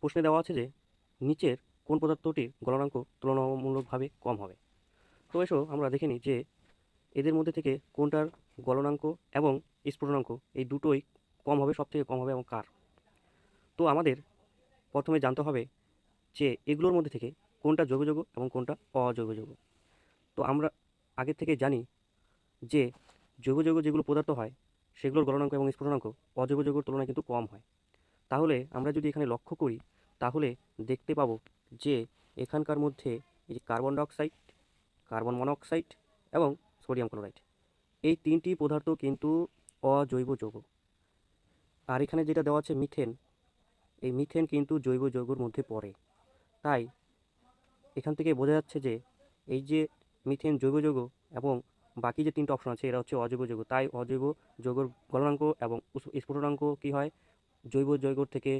প্রশ্নে দেওয়া আছে যে, নিচের কোন পদার্থটির গলনাঙ্ক তুলনামূলকভাবে কম হবে। তো এসো আমরা দেখে নিই যে, এদের মধ্যে থেকে কোনটার গলনাঙ্ক এবং স্ফুটনাঙ্ক এই দুটোই কম হবে সব থেকে কম হবে এবং কার? তো আমাদের প্রথমে জানতে হবে যে, এগুলোর মধ্যে থেকে কোনটা জৈব যৌগ এবং কোনটা অজৈব যৌগ তো আমরা আগে থেকে জানি যে জৈব যৌগ যেগুলো পদার্থ হয়, সেগুলোর গলনাঙ্ক এবং স্ফুটনাঙ্ক অজৈব যৌগের তুলনায় কিন্তু কম হয়। তাহলে আমরা যদি এখানে লক্ষ্য করি, তাহলে দেখতে পাবো যে এখানকার মধ্যে এই যে কার্বন ডাইঅক্সাইড, কার্বন মনোক্সাইড এবং সোডিয়াম ক্লোরাইড, এই তিনটি পদার্থ কিন্তু অজৈব যৌগ। আর এখানে যেটা দেওয়া আছে মিথেন, এই মিথেন কিন্তু জৈব যৌগের মধ্যে পড়ে। তাই এখান থেকে বোঝা যাচ্ছে যে এই যে মিথেন জৈব যৌগ এবং বাকি যে তিনটা অপশন আছে, এরা হচ্ছে অজৈব যৌগ। তাই অজৈব যৌগের গলনাঙ্ক এবং স্ফুটনাঙ্ক কী হয়? জৈব জয়গর থেকে